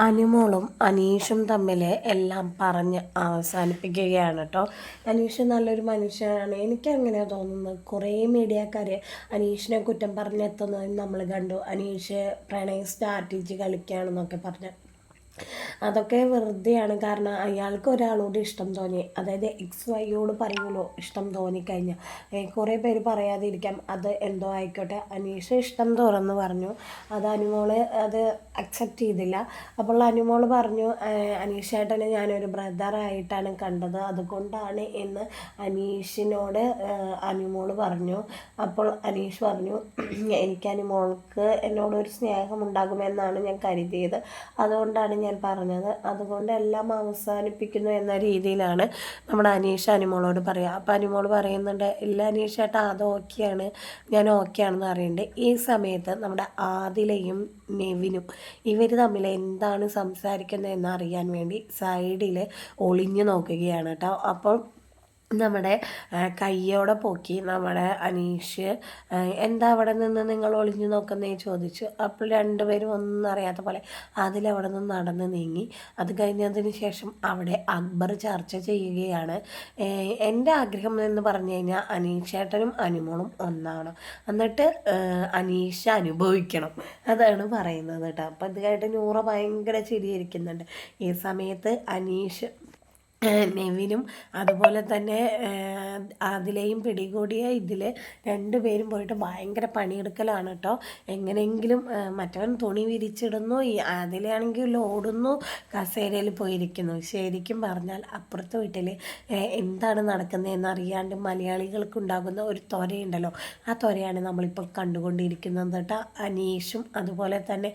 അനുമോളും അനീഷും തമ്മിൽ എല്ലാം പറഞ്ഞ് അവസാനിപ്പിക്കുകയാണ് കേട്ടോ അനീഷ് നല്ലൊരു മനുഷ്യനാണ്. എനിക്ക് അങ്ങനെയാണ് തോന്നുന്നത്. കുറേ മീഡിയക്കാർ അനീഷിനെ കുറ്റം പറഞ്ഞെത്തുന്നതും നമ്മൾ കണ്ടു. അനീഷ് പ്രണയ സ്റ്റാർട്ടിച്ച് കളിക്കുകയാണെന്നൊക്കെ പറഞ്ഞ് അതൊക്കെ വെറുതെയാണ്. കാരണം അയാൾക്ക് ഒരാളോട് ഇഷ്ടം തോന്നി. അതായത് എക്സ് വൈയോട് പറയുമല്ലോ ഇഷ്ടം തോന്നിക്കഴിഞ്ഞാൽ കുറേ പേര് പറയാതിരിക്കാം അത് എന്തോ ആയിക്കോട്ടെ. അനീഷ് ഇഷ്ടം തുറന്ന് പറഞ്ഞു. അത് അനുമോൾ അത് അക്സെപ്റ്റ് ചെയ്തില്ല. അപ്പോൾ അനുമോൾ പറഞ്ഞു അനീഷേട്ടനെ ഞാനൊരു ബ്രദറായിട്ടാണ് കണ്ടത്. അതുകൊണ്ടാണ് എന്ന് അനീഷിനോട് അനുമോൾ പറഞ്ഞു. അപ്പോൾ അനീഷ് പറഞ്ഞു എനിക്ക് അനുമോൾക്ക് എന്നോടൊരു സ്നേഹമുണ്ടാകുമെന്നാണ് ഞാൻ കരുതിയത്. അതുകൊണ്ടാണ് ഞാൻ പറഞ്ഞത്. അതുകൊണ്ട് എല്ലാം അവസാനിപ്പിക്കുന്നു എന്ന രീതിയിലാണ് നമ്മുടെ അനീഷ അനുമോളോട് പറയുക. അപ്പോൾ അനിമോൾ പറയുന്നുണ്ട് ഇല്ല അനീഷ ഏട്ടാ അത് ഓക്കെയാണ്. ഞാൻ ഓക്കെ ആണെന്ന് അറിയണ്ടേ. ഈ സമയത്ത് നമ്മുടെ ആദിലയും നെവിനും ഇവർ തമ്മിൽ എന്താണ് സംസാരിക്കുന്നത് എന്ന് അറിയാൻ വേണ്ടി സൈഡിൽ ഒളിഞ്ഞു നോക്കുകയാണ് കേട്ടോ. അപ്പോൾ നമ്മുടെ കയ്യോടെ പൊക്കി നമ്മുടെ അനീഷ് എന്താ അവിടെ നിന്ന് നിങ്ങൾ ഒളിഞ്ഞു നോക്കുന്നേ ചോദിച്ചു. അപ്പോൾ രണ്ടുപേരും ഒന്നും അറിയാത്ത പോലെ അതിലവിടെ നിന്ന് നടന്ന് നീങ്ങി. അത് കഴിഞ്ഞതിന് ശേഷം അവിടെ അക്ബർ ചർച്ച ചെയ്യുകയാണ്. എന്റെ ആഗ്രഹം എന്ന് പറഞ്ഞു കഴിഞ്ഞാൽ അനീഷേട്ടനും അനുമോളും ഒന്നാണ് എന്നിട്ട് അനീഷ അനുഭവിക്കണം. അതാണ് പറയുന്നത് കേട്ടോ. അപ്പോൾ ഇത് കേട്ട് നൂറ ഭയങ്കര ചിരിയിരിക്കുന്നുണ്ട് ഈ സമയത്ത് അനീഷ് നെവിനും അതുപോലെ തന്നെ അതിലെയും പിടികൂടിയ ഇതിൽ രണ്ടുപേരും പോയിട്ട് ഭയങ്കര പണിയെടുക്കലാണ് കേട്ടോ എങ്ങനെയെങ്കിലും മറ്റവൻ തുണി വിരിച്ചിടുന്നു അതിലാണെങ്കിൽ ഓടുന്നു കസേരയിൽ പോയിരിക്കുന്നു. ശരിക്കും പറഞ്ഞാൽ അപ്പുറത്തെ വീട്ടിൽ എന്താണ് നടക്കുന്നതെന്ന് അറിയാണ്ട് മലയാളികൾക്കുണ്ടാകുന്ന ഒരു ത്വരയുണ്ടല്ലോ. ആ ത്വരയാണ് നമ്മളിപ്പോൾ കണ്ടുകൊണ്ടിരിക്കുന്നത് കേട്ടോ അനീഷും അതുപോലെ തന്നെ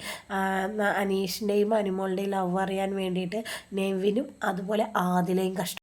അനീഷിന്റെയും അനുമോളുടെയും ലവ് അറിയാൻ വേണ്ടിയിട്ട് നെവിനും അതുപോലെ ആദ്യം விலையும் கஷ்டம்